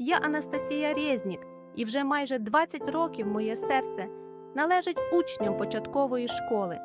Я Анастасія Резнік, і вже майже 20 років моє серце належить учням початкової школи.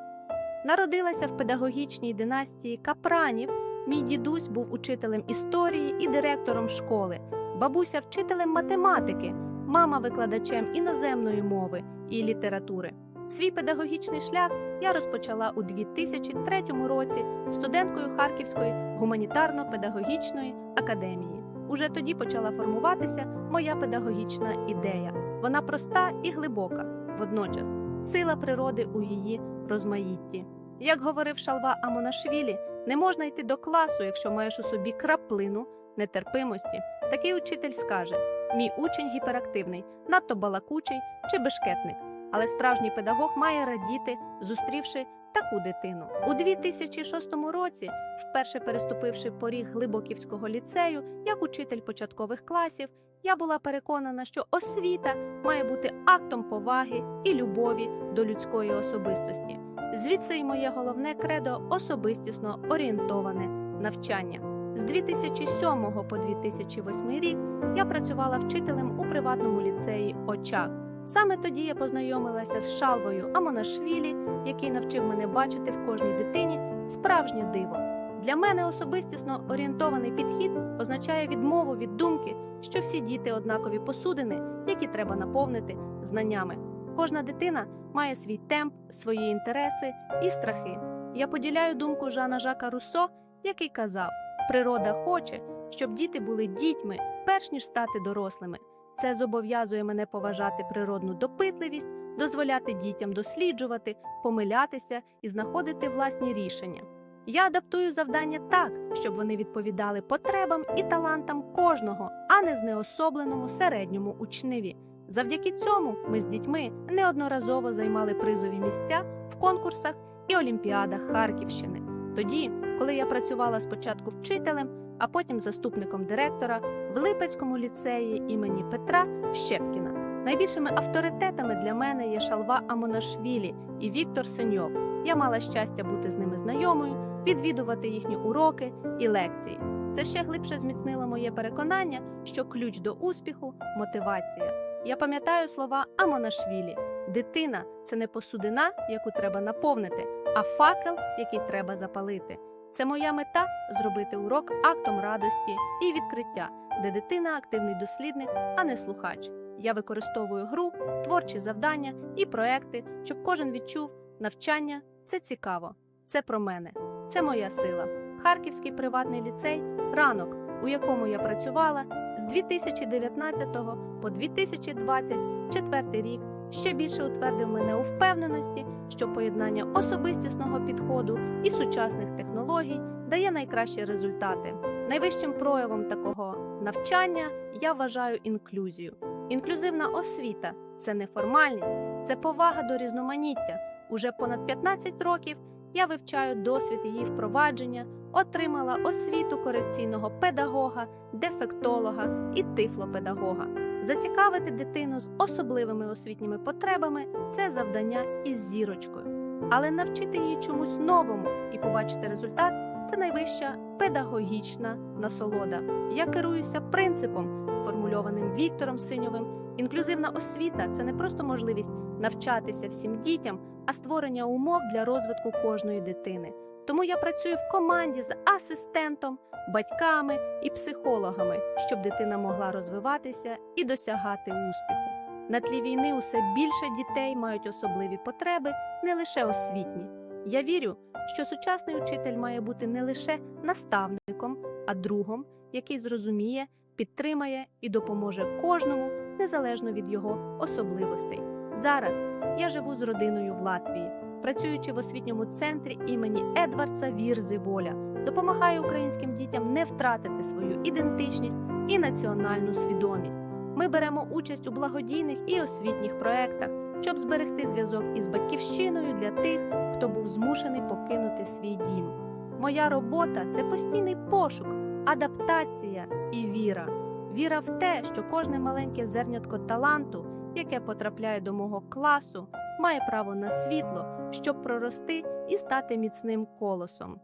Народилася в педагогічній династії капранів. Мій дідусь був учителем історії і директором школи, бабуся вчителем математики, мама викладачем іноземної мови і літератури. Свій педагогічний шлях я розпочала у 2003 році студенткою Харківської гуманітарно-педагогічної академії. Уже тоді почала формуватися моя педагогічна ідея. Вона проста і глибока, водночас сила природи у її розмаїтті. Як говорив Шалва Амонашвілі, не можна йти до класу, якщо маєш у собі краплину нетерпимості. Такий учитель скаже: мій учень гіперактивний, надто балакучий чи бешкетник. Але справжній педагог має радіти, зустрівши таку дитину. У 2006 році, вперше переступивши поріг Глибоківського ліцею як учитель початкових класів, я була переконана, що освіта має бути актом поваги і любові до людської особистості. Звідси й моє головне кредо особистісно орієнтоване навчання. З 2007 по 2008 рік я працювала вчителем у приватному ліцеї Очаг. Саме тоді я познайомилася з Шалвою Амонашвілі, який навчив мене бачити в кожній дитині справжнє диво. Для мене особистісно орієнтований підхід означає відмову від думки, що всі діти однакові посудини, які треба наповнити знаннями. Кожна дитина має свій темп, свої інтереси і страхи. Я поділяю думку Жана Жака Руссо, який казав: природа хоче, щоб діти були дітьми, перш ніж стати дорослими. Це зобов'язує мене поважати природну допитливість, дозволяти дітям досліджувати, помилятися і знаходити власні рішення. Я адаптую завдання так, щоб вони відповідали потребам і талантам кожного, а не знеособленому середньому учневі. Завдяки цьому ми з дітьми неодноразово займали призові місця в конкурсах і олімпіадах Харківщини. Тоді, коли я працювала спочатку вчителем, а потім заступником директора в Липецькому ліцеї імені Петра Щепкіна. Найбільшими авторитетами для мене є Шалва Амонашвілі і Віктор Синьов. Я мала щастя бути з ними знайомою, відвідувати їхні уроки і лекції. Це ще глибше зміцнило моє переконання, що ключ до успіху мотивація. Я пам'ятаю слова Амонашвілі: дитина це не посудина, яку треба наповнити, а факел, який треба запалити. Це моя мета зробити урок актом радості і відкриття, де дитина активний дослідник, а не слухач. Я використовую гру, творчі завдання і проекти, щоб кожен відчув навчання це цікаво, це про мене, це моя сила. Харківський приватний ліцей ранок, у якому я працювала з 2019 по 2024 рік, ще більше утвердив мене у впевненості, що поєднання особистісного підходу і сучасних технологій дає найкращі результати. Найвищим проявом такого навчання я вважаю інклюзію. Інклюзивна освіта це не формальність, це повага до різноманіття. Уже понад 15 років я вивчаю досвід її впровадження, отримала освіту корекційного педагога, дефектолога і тифлопедагога. Зацікавити дитину з особливими освітніми потребами це завдання із зірочкою. Але навчити її чомусь новому і побачити результат це найвища педагогічна насолода. Я керуюся принципом, сформульованим Віктором Синьовим. Інклюзивна освіта це не просто можливість навчатися всім дітям, а створення умов для розвитку кожної дитини. Тому я працюю в команді з асистентом, батьками і психологами, щоб дитина могла розвиватися і досягати успіху. На тлі війни усе більше дітей мають особливі потреби, не лише освітні. Я вірю, що сучасний учитель має бути не лише наставником, а другом, який зрозуміє, підтримає і допоможе кожному незалежно від його особливостей. Зараз я живу з родиною в Латвії, працюючи в освітньому центрі імені Едвардса Вірзи Воля, допомагаю українським дітям не втратити свою ідентичність і національну свідомість. Ми беремо участь у благодійних і освітніх проєктах, щоб зберегти зв'язок із батьківщиною для тих, хто був змушений покинути свій дім. Моя робота це постійний пошук, адаптація і віра. Віра в те, що кожне маленьке зернятко таланту, яке потрапляє до мого класу, має право на світло, щоб прорости і стати міцним колосом.